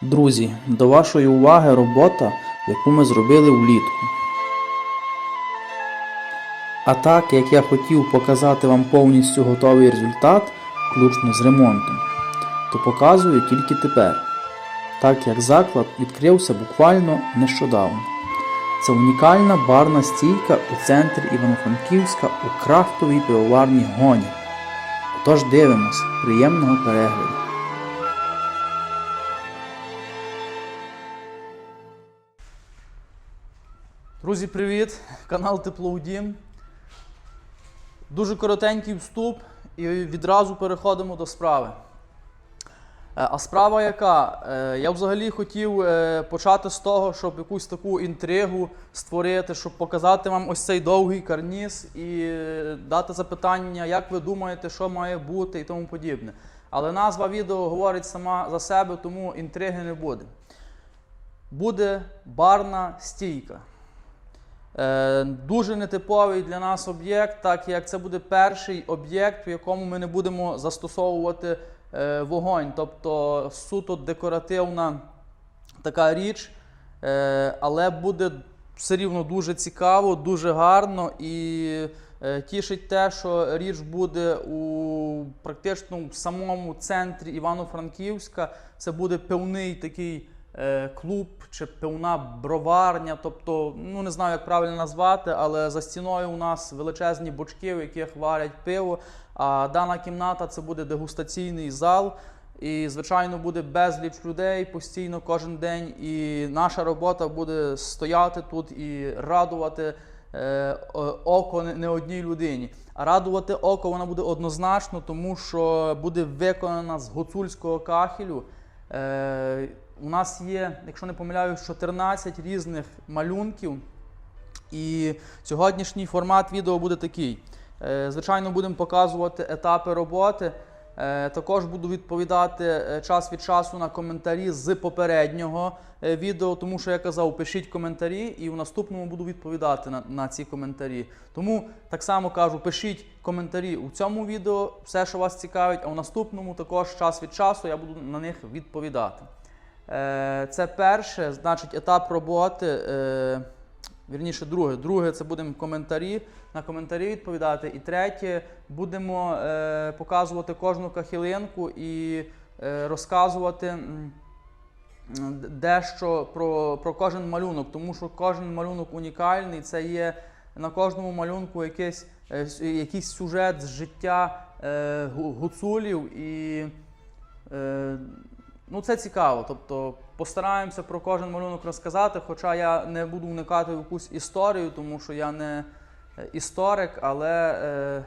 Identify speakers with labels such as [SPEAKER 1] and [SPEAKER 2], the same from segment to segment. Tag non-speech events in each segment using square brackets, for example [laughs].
[SPEAKER 1] Друзі, до вашої уваги робота, яку ми зробили влітку. А так як я хотів показати вам повністю готовий результат, включно з ремонтом, то показую тільки тепер, так як заклад відкрився буквально нещодавно. Це унікальна барна стійка у центрі Івано-Франківська у крафтовій пивоварні Гоні. Отож дивимось, приємного перегляду. Друзі, привіт! Канал Теплоудім. Дуже коротенький вступ і відразу переходимо до справи. Е, А справа яка? Е, Я взагалі хотів е, почати з того, щоб якусь таку інтригу створити, щоб показати вам ось цей довгий карніз і дати запитання, як ви думаєте, що має бути і тому подібне. Але назва відео говорить сама за себе, тому інтриги не буде. Буде барна стійка. Е, Дуже нетиповий для нас об'єкт, так як це буде перший об'єкт, в якому ми не будемо застосовувати е, вогонь, тобто суто декоративна така річ, е, але буде все рівно дуже цікаво, дуже гарно і тішить те, що річ буде у практично в самому центрі Івано-Франківська. Це буде певний такий клуб чи певна броварня, тобто, ну не знаю, як правильно назвати, але за стіною у нас величезні бочки, в яких варять пиво. А дана кімната це буде дегустаційний зал. І, звичайно, буде безліч людей постійно кожен день. І наша робота буде стояти тут і радувати е, око не одній людині. А радувати око вона буде однозначно, тому що буде виконана з гуцульського кахелю. Е, у нас є, якщо не помиляюсь, 14 різних малюнків. І сьогоднішній формат відео буде такий. Е, Звичайно, будемо показувати етапи роботи. Е, Також буду відповідати е, час від часу на коментарі з попереднього відео, тому що я казав, пишіть коментарі, і в наступному буду відповідати на, на ці коментарі. Тому так само кажу, пишіть коментарі у цьому відео, все, що вас цікавить, а в наступному також час від часу я буду на них відповідати. Е, Це перше, значить, етап роботи. е, Вірніше, друге. Друге, це будемо коментарі, на коментарі відповідати. І третє, будемо е, показувати кожну кахилинку і розказувати дещо про, про кожен малюнок, тому що кожен малюнок унікальний. Це є на кожному малюнку якийсь, якийсь сюжет з життя гуцулів. І ну, це цікаво. Тобто постараємося про кожен малюнок розказати, хоча я не буду вникати в якусь історію, тому що я не е, історик, але е,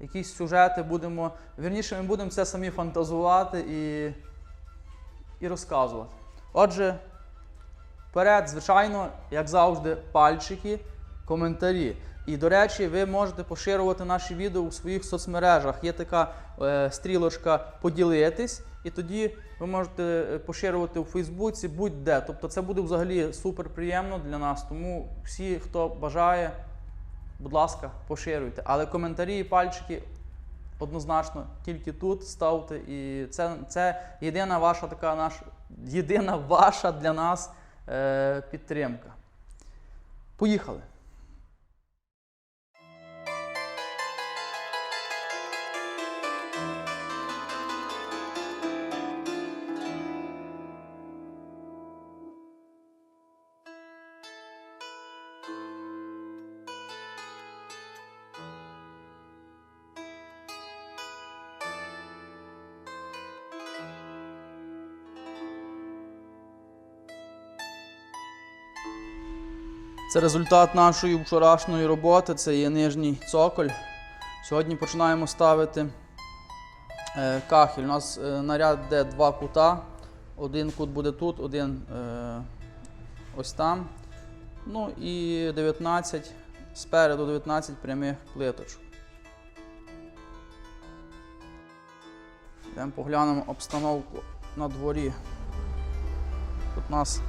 [SPEAKER 1] якісь сюжети будемо. Вірніше, ми будемо це самі фантазувати і, і розказувати. Отже, вперед, звичайно, як завжди, пальчики, коментарі. І, до речі, ви можете поширювати наші відео у своїх соцмережах. Є така е, стрілочка поділитись, і тоді ви можете е, поширювати у Фейсбуці будь-де. Тобто це буде взагалі супер приємно для нас. Тому всі, хто бажає, будь ласка, поширюйте. Але коментарі і пальчики однозначно тільки тут ставте. І це, це єдина ваша така наша, єдина ваша для нас е, підтримка. Поїхали! Це результат нашої вчорашньої роботи. Це є нижній цоколь. Сьогодні починаємо ставити е, кахель. У нас е, наряд де два кута. Один кут буде тут, один е, ось там. Ну і 19, спереду 19 прямих плиточок. Йдемо поглянемо обстановку на дворі. Тут у нас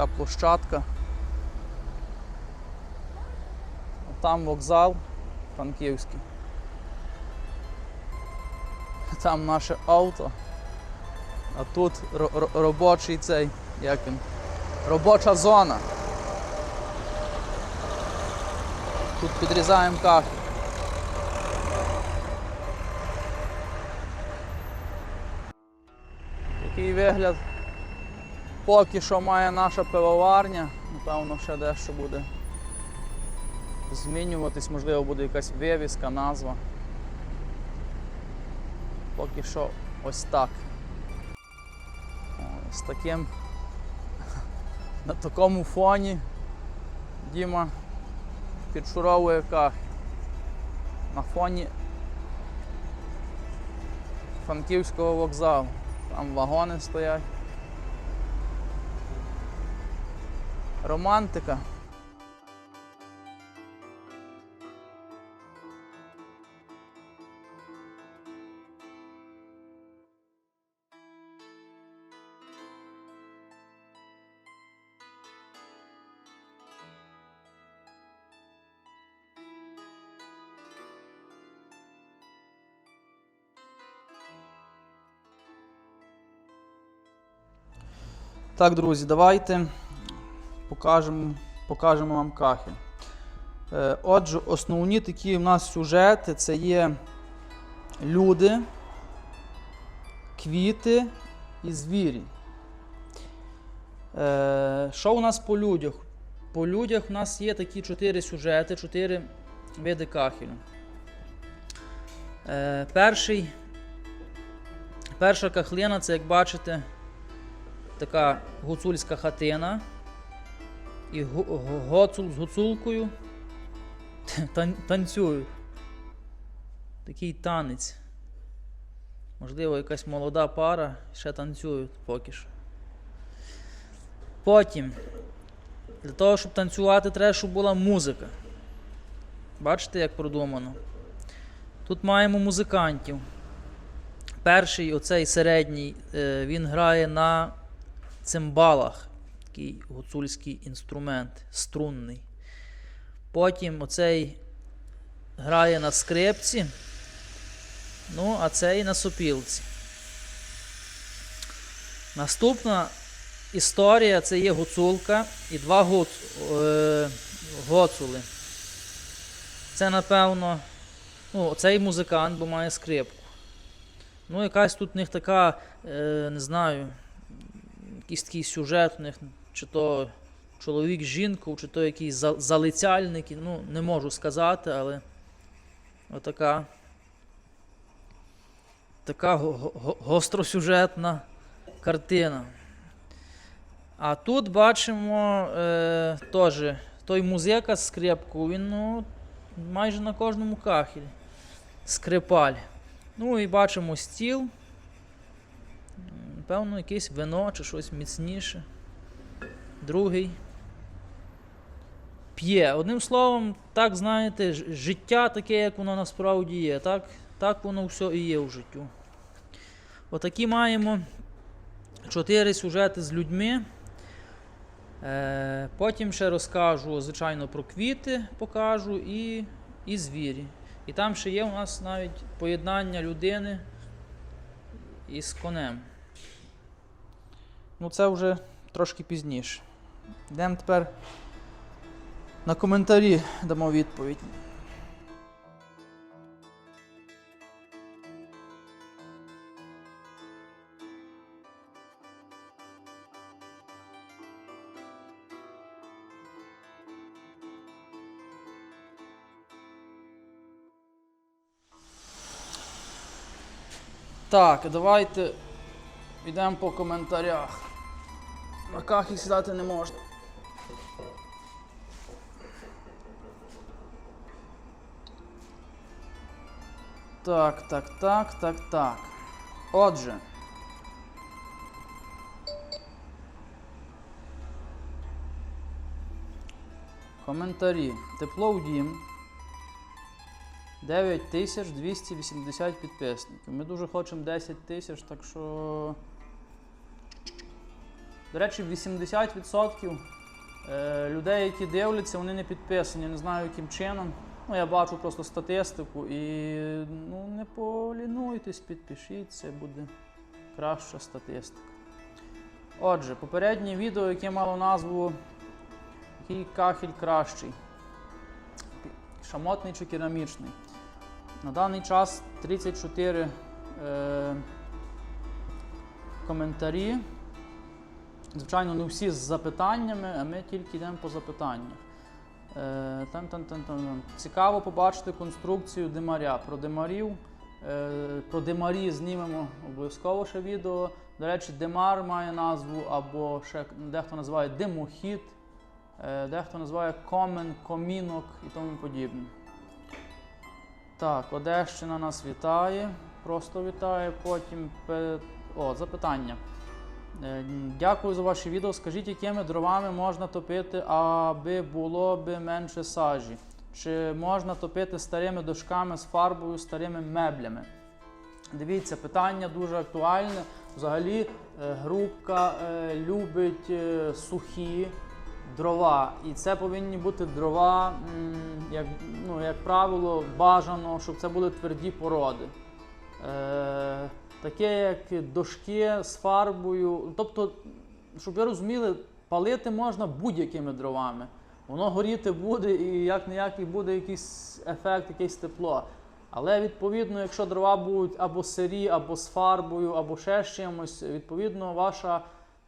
[SPEAKER 1] така площадка. Там вокзал франківський. Там наше авто. А тут ро- ро- робочий цей, як він? Робоча зона. Тут підрізаємо кахль. Такий вигляд поки що має наша пивоварня. Напевно, ще дещо буде змінюватись, можливо, буде якась вивіска, назва. Поки що ось так. З таким [laughs] на такому фоні Діма підшуровує кахль. На фоні Франківського вокзалу. Там вагони стоять. Романтика. Так, друзі, давайте покажемо, покажемо вам кахель. Отже, основні такі в нас сюжети це є люди, квіти і звірі. Е, Що у нас по людях? По людях у нас є такі чотири сюжети, чотири види кахелю. Перший, перша кахлина це, як бачите, така гуцульська хатина. І гоцул з гуцулкою [laughs] тан-. Такий танець. Можливо, якась молода пара ще танцюють поки що. Потім, для того, щоб танцювати, треба, щоб була музика. Бачите, як продумано? Тут маємо музикантів. Перший, оцей середній, е, він грає на цимбалах. Такий гуцульський інструмент, струнний. Потім оцей грає на скрипці. Ну, а цей на сопілці. Наступна історія це є гуцулка і два гуц, е, гоцули. Це, напевно, ну, цей музикант, бо має скрипку. Ну, якась тут в них така, е, не знаю, якийсь такий сюжет у них, чи то чоловік з жінкою, чи то якісь за- залицяльники, ну, не можу сказати, але отака. Така го- го- гостросюжетна картина. А тут бачимо е, теж той музика з скрипкою, він ну, майже на кожному кахелі. Скрипаль. Ну і бачимо стіл. Певно, якесь вино чи щось міцніше. Другий. П'є. Одним словом, так знаєте, життя таке, як воно насправді є. Так, так воно все і є в життю. Отакі маємо чотири сюжети з людьми. Е, потім ще розкажу, звичайно, про квіти покажу і, і звірі. І там ще є у нас навіть поєднання людини із конем. Ну, це вже трошки пізніше. Йдемо тепер на коментарі дамо відповідь. Так, давайте йдемо по коментарях. На кахі сідати не можна. Так, так, так, так, так. Отже. Коментарі. Тепло в дім. 9280 підписників. Ми дуже хочемо 10 тисяч, так що. До речі, 80% е, людей, які дивляться, вони не підписані. Не знаю, яким чином. Ну, я бачу просто статистику і ну, не полінуйтесь, підпишіться, буде найкраща статистика. Отже, попереднє відео, яке мало назву Який кахель кращий? Шамотний чи керамічний? На даний час 34 е, коментарі. Звичайно, не всі з запитаннями, а ми тільки йдемо по запитаннях. Е, там, там, там, там. Цікаво побачити конструкцію димаря. Про димарів. Е, про димарі знімемо обов'язково ще відео. До речі, димар має назву, або ще дехто називає димохід, е, дехто називає комен, комінок і тому подібне. Так, Одещина нас вітає. Просто вітає. Потім о, запитання. Е, Дякую за ваші відео. Скажіть, якими дровами можна топити, аби було би менше сажі? Чи можна топити старими дошками з фарбою, старими меблями? Дивіться, питання дуже актуальне. Взагалі, е, групка е, любить сухі дрова. І це повинні бути дрова, як, ну, як правило, бажано, щоб це були тверді породи. Таке як дошки з фарбою. Тобто, щоб ви розуміли, палити можна будь-якими дровами. Воно горіти буде і як ніякий буде якийсь ефект, якесь тепло. Але відповідно, якщо дрова будуть або сирі, або з фарбою, або ще з чимось, відповідно, ваша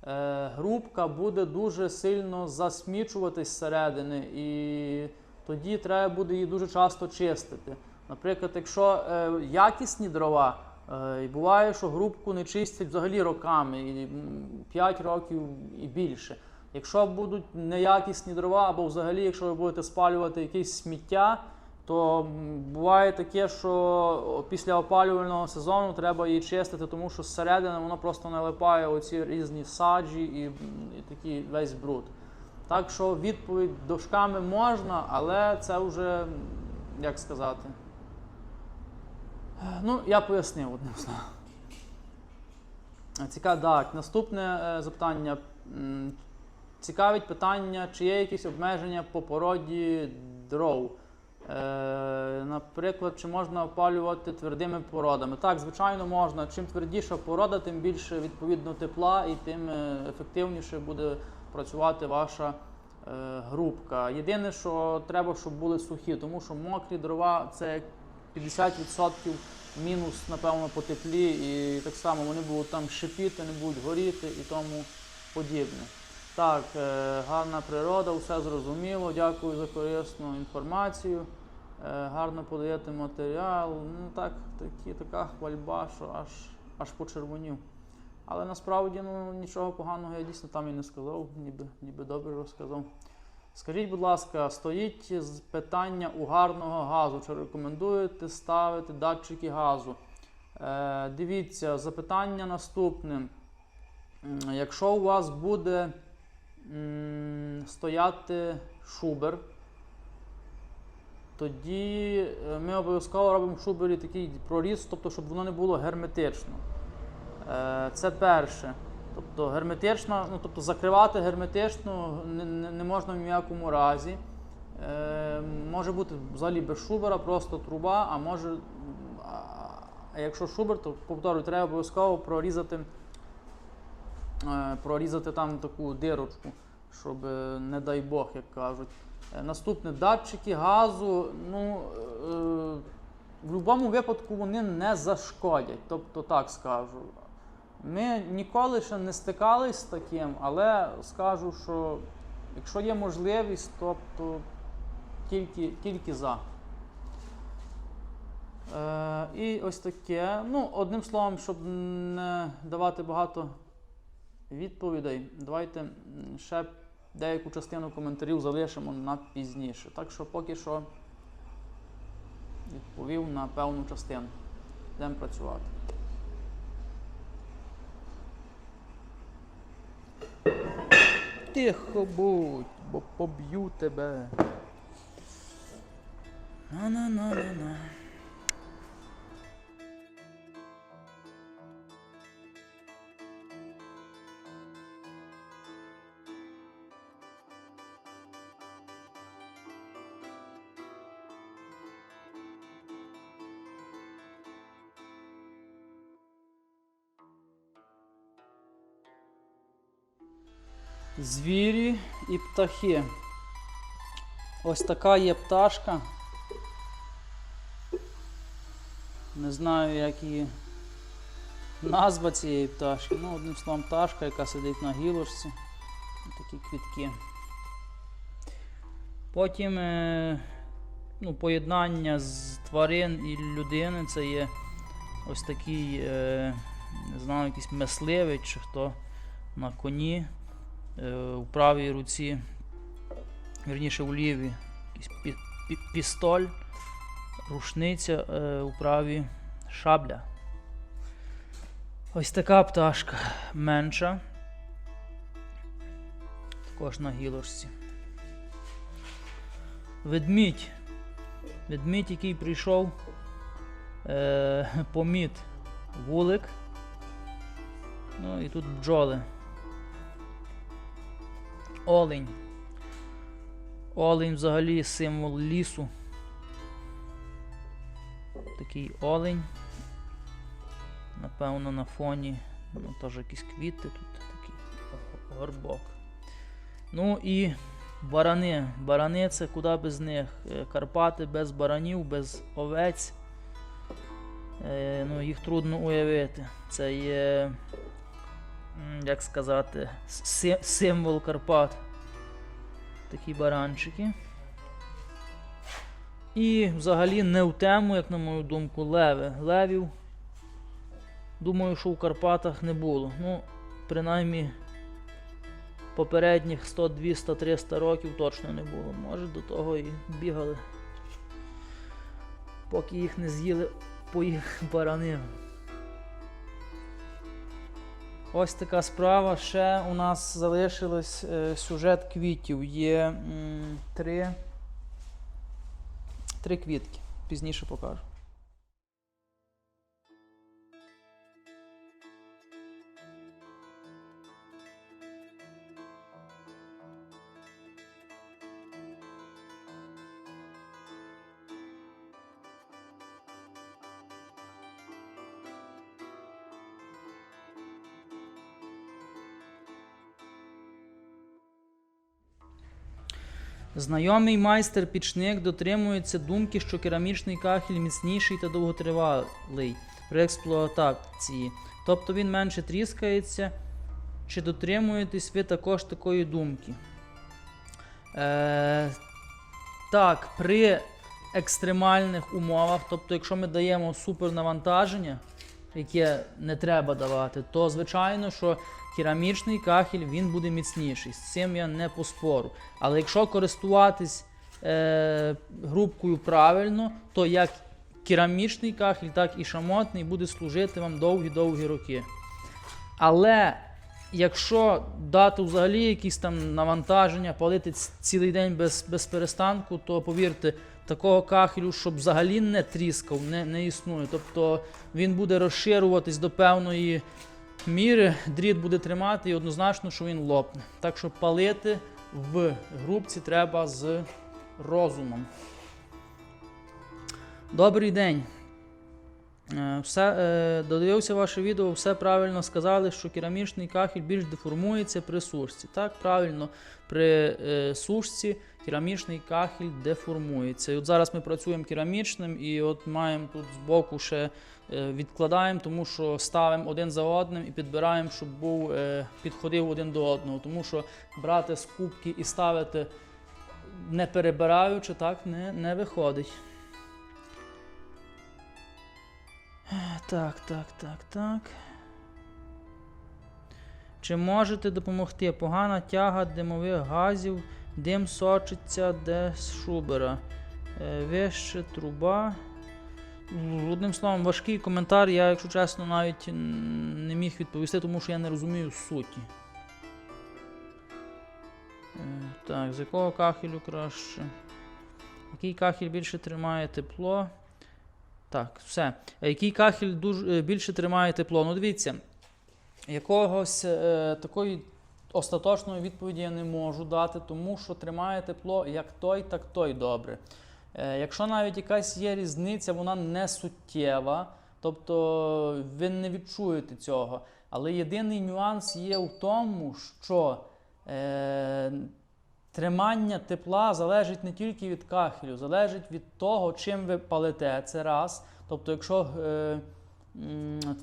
[SPEAKER 1] е, грубка буде дуже сильно засмічуватись зсередини, і тоді треба буде її дуже часто чистити. Наприклад, якщо е, якісні дрова, і буває, що грубку не чистять взагалі роками, і, 5 років і більше. Якщо будуть неякісні дрова, або взагалі, якщо ви будете спалювати якесь сміття, то буває таке, що після опалювального сезону треба її чистити, тому що зсередини воно просто налипає оці різні саджі і, і такий весь бруд. Так що відповідь дошками можна, але це вже, як сказати. Ну, я пояснив одним словом. Цікаво, так. Наступне е, запитання. Цікавить питання, чи є якісь обмеження по породі дров. Е, наприклад, чи можна опалювати твердими породами? Так, звичайно, можна. Чим твердіша порода, тим більше відповідно тепла і тим е, ефективніше буде працювати ваша е, грубка. Єдине, що треба, щоб були сухі, тому що мокрі дрова це 50% мінус, напевно, по теплі, і так само вони будуть там шипіти, не будуть горіти і тому подібне. Так, е, гарна природа, все зрозуміло. Дякую за корисну інформацію. Е, гарно подаєте матеріал. Ну так, такі, така хвальба, що аж, аж почервонів. Але насправді ну, нічого поганого я дійсно там і не сказав, ніби, ніби добре розказав. Скажіть, будь ласка, стоїть питання угарного газу. Чи рекомендуєте ставити датчики газу? Е, дивіться, запитання наступне. Якщо у вас буде м, стояти шубер, тоді е, ми обов'язково робимо в шубері такий проріз, тобто, щоб воно не було герметично. Е, Це перше. Тобто герметично, ну тобто закривати герметично не, не, можна в ніякому разі. Е, може бути взагалі без шубера, просто труба, а може. А якщо шубер, то повторюю, треба обов'язково прорізати, е, прорізати там таку дирочку, щоб, е, не дай Бог, як кажуть. Е, Наступне датчики газу. Ну, е, в будь-якому випадку вони не зашкодять. Тобто так скажу. Ми ніколи ще не стикались з таким, але скажу, що якщо є можливість, тобто тільки, тільки за. Е, і ось таке. Ну, одним словом, щоб не давати багато відповідей, давайте ще деяку частину коментарів залишимо на пізніше. Так що поки що відповів на певну частину. Йдемо працювати. Тихо будь, бо поб'ю тебе. На-на-на-на-на. Звірі і птахи. Ось така є пташка. Не знаю, як її назва цієї пташки. Ну, одним словом, пташка, яка сидить на гілочці. Такі квітки. Потім е, ну, поєднання з тварин і людини це є ось такий, е, не знаю, якийсь мисливець чи хто на коні. Е, у правій руці, вірніше у лівій, якийсь пі- пі- пістоль, рушниця, е, у правій шабля. Ось така пташка менша. Також на гілочці. Ведмідь. Ведмідь, який прийшов е, поміт вулик. Ну і тут бджоли. Олень. Олень взагалі символ лісу. Такий олень. Напевно, на фоні. Ну, теж якісь квіти, тут такий горбок. Ну і барани. Барани це куди без них. Е, Карпати без баранів, без овець. Е, ну, їх трудно уявити. Це є, як сказати, символ Карпат. Такі баранчики. І взагалі не в тему, як на мою думку, леви. Левів. Думаю, що в Карпатах не було. Ну, принаймні, попередніх 100, 200, 300 років точно не було. Може до того і бігали. Поки їх не з'їли по їх барани. Ось така справа. Ще у нас залишилось е, сюжет квітів. Є м, три, три квітки. Пізніше покажу. Знайомий майстер-пічник дотримується думки, що керамічний кахель міцніший та довготривалий при експлуатації. Тобто він менше тріскається. Чи дотримуєтесь ви також такої думки? Е, так, при екстремальних умовах, тобто, якщо ми даємо супернавантаження, яке не треба давати, то звичайно, що керамічний кахель він буде міцніший. З цим я не поспору. Але якщо користуватись е, грубкою правильно, то як керамічний кахель, так і шамотний буде служити вам довгі-довгі роки. Але якщо дати взагалі якісь там навантаження, палити цілий день без, без перестанку, то повірте, такого кахелю, щоб взагалі не тріскав, не, не існує. Тобто він буде розширюватись до певної міри, дріт буде тримати і однозначно, що він лопне. Так що палити в грубці треба з розумом. Добрий день. Е, Все, е, додивився ваше відео, все правильно сказали, що керамічний кахель більш деформується при сушці. Так, правильно, при е, сушці керамічний кахель деформується. І от зараз ми працюємо керамічним, і от маємо тут збоку ще е, відкладаємо, тому що ставимо один за одним і підбираємо, щоб був, е, підходив один до одного. Тому що брати з і ставити не перебираючи, так не, не виходить. Так, так, так, так. Чи можете допомогти? Погана тяга димових газів, дим сочиться де з шубера. Е, Вище труба. Одним словом, важкий коментар. Я, якщо чесно, навіть не міг відповісти, тому що я не розумію суті. Е, Так, з якого кахелю краще? Який кахель більше тримає тепло? Так, все. Е, Який кахель дуже, більше тримає тепло? Ну, дивіться, якогось е, такої остаточної відповіді я не можу дати, тому що тримає тепло як той, так той добре. Е, якщо навіть якась є різниця, вона не суттєва, тобто ви не відчуєте цього. Але єдиний нюанс є в тому, що Е, Тримання тепла залежить не тільки від кахелю, залежить від того, чим ви палите. Це раз. Тобто, якщо е,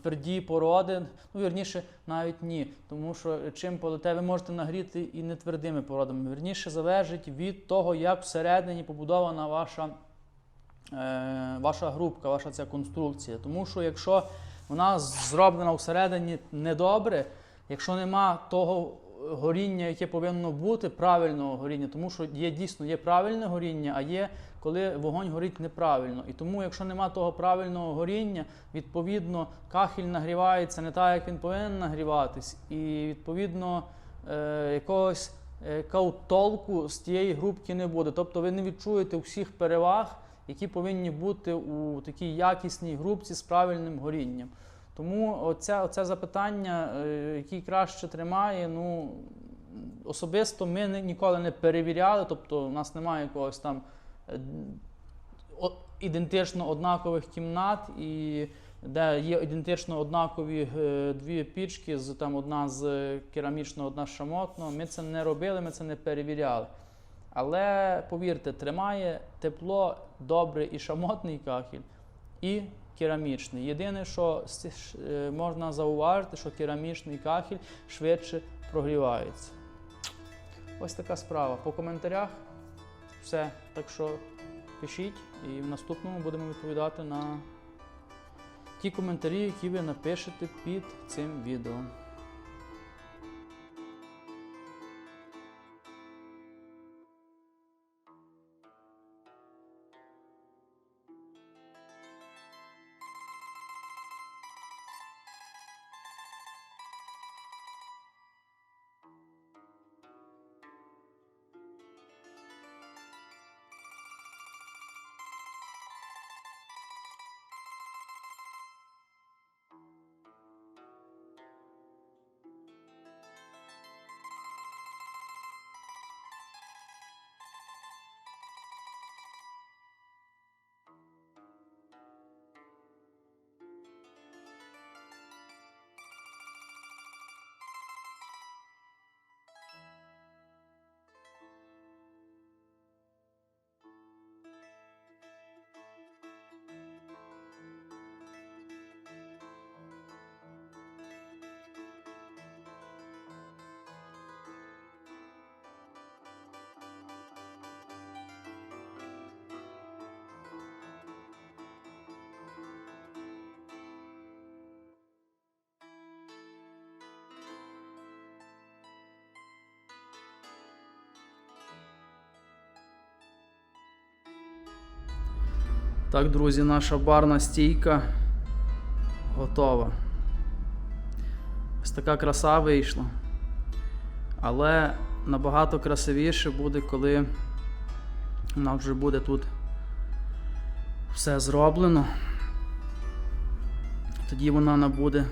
[SPEAKER 1] тверді породи, ну вірніше, навіть ні. Тому що чим палите, ви можете нагріти і не твердими породами. Вірніше залежить від того, як всередині побудована ваша, е, ваша грубка, ваша ця конструкція. Тому що якщо вона зроблена всередині недобре, якщо нема того горіння, яке повинно бути, правильного горіння, тому що є дійсно є правильне горіння, а є коли вогонь горить неправильно. І тому, якщо нема того правильного горіння, відповідно кахель нагрівається не так, як він повинен нагріватись, і відповідно е, якогось е, толку з тієї грубки не буде. Тобто ви не відчуєте всіх переваг, які повинні бути у такій якісній грубці з правильним горінням. Тому оце, оце запитання, е, який краще тримає, ну особисто ми ніколи не перевіряли, тобто у нас немає якогось там е, ідентично однакових кімнат, і де є ідентично однакові е, дві пічки, з там одна з керамічного, одна з шамотного. Ми це не робили, ми це не перевіряли. Але повірте, тримає тепло добре і шамотний кахіль, і керамічний. Єдине, що е, можна зауважити, що керамічний кахіль швидше прогрівається. Ось така справа. По коментарях все. Так що пишіть, і в наступному будемо відповідати на ті коментарі, які ви напишете під цим відео. Так, друзі, наша барна стійка готова. Ось така краса вийшла. Але набагато красивіше буде, коли у нас вже буде тут все зроблено. Тоді вона набуде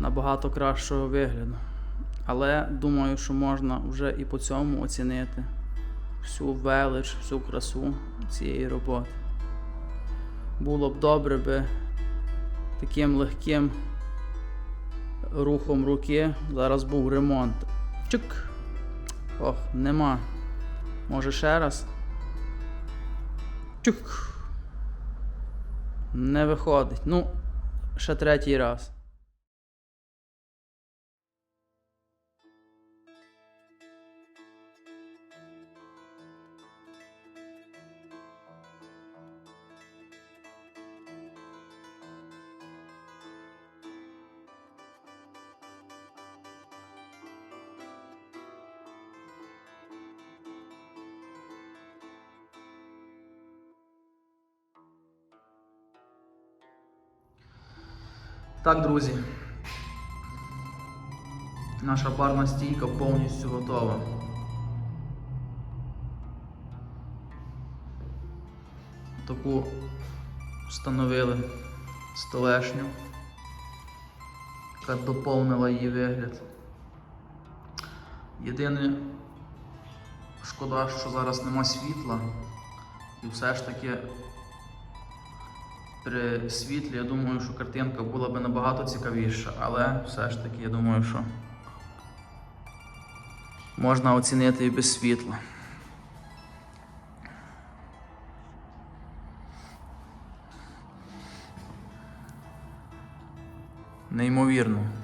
[SPEAKER 1] набагато кращого вигляду. Але думаю, що можна вже і по цьому оцінити всю велич, всю красу цієї роботи. Було б добре би таким легким рухом руки зараз був ремонт. Чик. Ох, нема. Може ще раз. Чук. Не виходить. Ну, ще третій раз. Так, друзі. Наша барна стійка повністю готова. Таку встановили столешню, яка доповнила її вигляд. Єдине, шкода, що зараз нема світла, і все ж таки при світлі, я думаю, що картинка була б набагато цікавіша, але все ж таки, я думаю, що можна оцінити і без світла. Неймовірно.